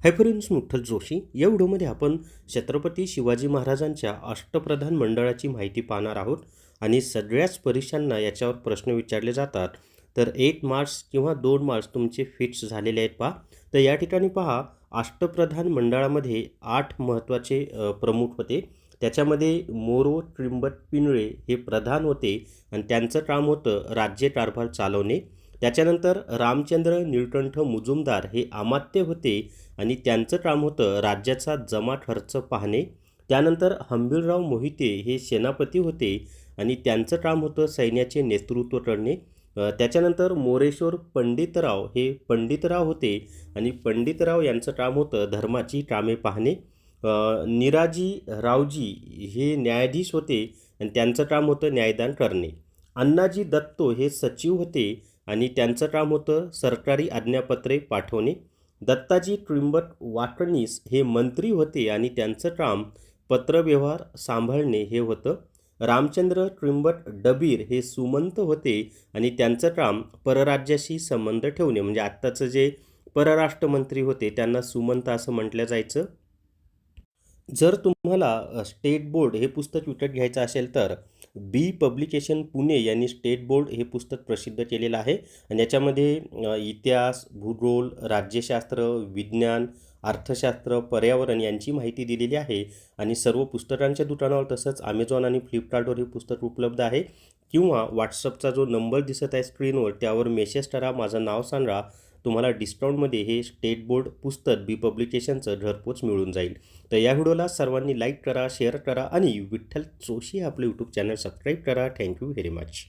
हायफरन्स मुठ्ठल जोशी या व्हिडिओमध्ये आपण छत्रपती शिवाजी महाराजांच्या अष्टप्रधान मंडळाची माहिती पाहणार आहोत आणि सगळ्याच परीक्षांना याच्यावर प्रश्न विचारले जातात. तर एक मार्च किंवा दोन मार्च तुमचे फिक्स झालेले आहेत पहा. तर या ठिकाणी पहा अष्टप्रधान मंडळामध्ये आठ महत्त्वाचे प्रमुख होते. त्याच्यामध्ये मोरो त्रिंबत पिंगळे हे प्रधान होते आणि त्यांचं काम होतं राज्य कारभार चालवणे. त्याच्यानंतर रामचंद्र निळकंठ मुजुमदार हे अमात्य होते आणि त्यांचं काम होतं राज्याचा जमा खर्च पाहणे. त्यानंतर हंबीरराव मोहिते हे सेनापती होते आणि त्यांचं काम होतं सैन्याचे नेतृत्व करणे. त्याच्यानंतर मोरेश्वर पंडितराव हे पंडितराव होते आणि पंडितराव यांचं काम होतं धर्माची कामे पाहणे. निराजी रावजी हे न्यायाधीश होते आणि त्यांचं काम होतं न्यायदान करणे. अण्णाजी दत्तो हे सचिव होते आणि त्यांचं काम होतं सरकारी आज्ञापत्रे पाठवणे. दत्ताजी त्रिंबट वाटणीस हे मंत्री होते आणि त्यांचं काम पत्रव्यवहार सांभाळणे हे होतं. रामचंद्र त्रिंबट डबीर हे सुमंत होते आणि त्यांचं काम परराज्याशी संबंध ठेवणे. म्हणजे आत्ताचं जे परराष्ट्रमंत्री होते त्यांना सुमंत असं म्हटलं जायचं. जर तुम्हाला स्टेट बोर्ड हे पुस्तक विकत घ्यायचं असेल तर बी पब्लिकेशन पुणे यांनी स्टेट बोर्ड हे पुस्तक प्रसिद्ध केलेलं आहे. आणि याच्यामध्ये इतिहास भूगोल राज्यशास्त्र विज्ञान अर्थशास्त्र पर्यावरण यांची माहिती दिलेली आहे. आणि सर्व पुस्तकांच्या दुकानावर तसंच अमेझॉन आणि फ्लिपकार्टवर हे पुस्तक उपलब्ध आहे. किंवा व्हॉट्सअपचा जो नंबर दिसत आहे स्क्रीनवर त्यावर मेसेज करा माझं नाव सांगा. तुम्हाला डिस्काउंटमध्ये हे स्टेट बोर्ड पुस्तक बी पब्लिकेशनचं घरपोच मिळून जाईल. तर या व्हिडिओला सर्वांनी लाईक करा शेअर करा आणि विठ्ठल जोशी आपले आपलं यूट्यूब चॅनल सबस्क्राईब करा. Thank you very much.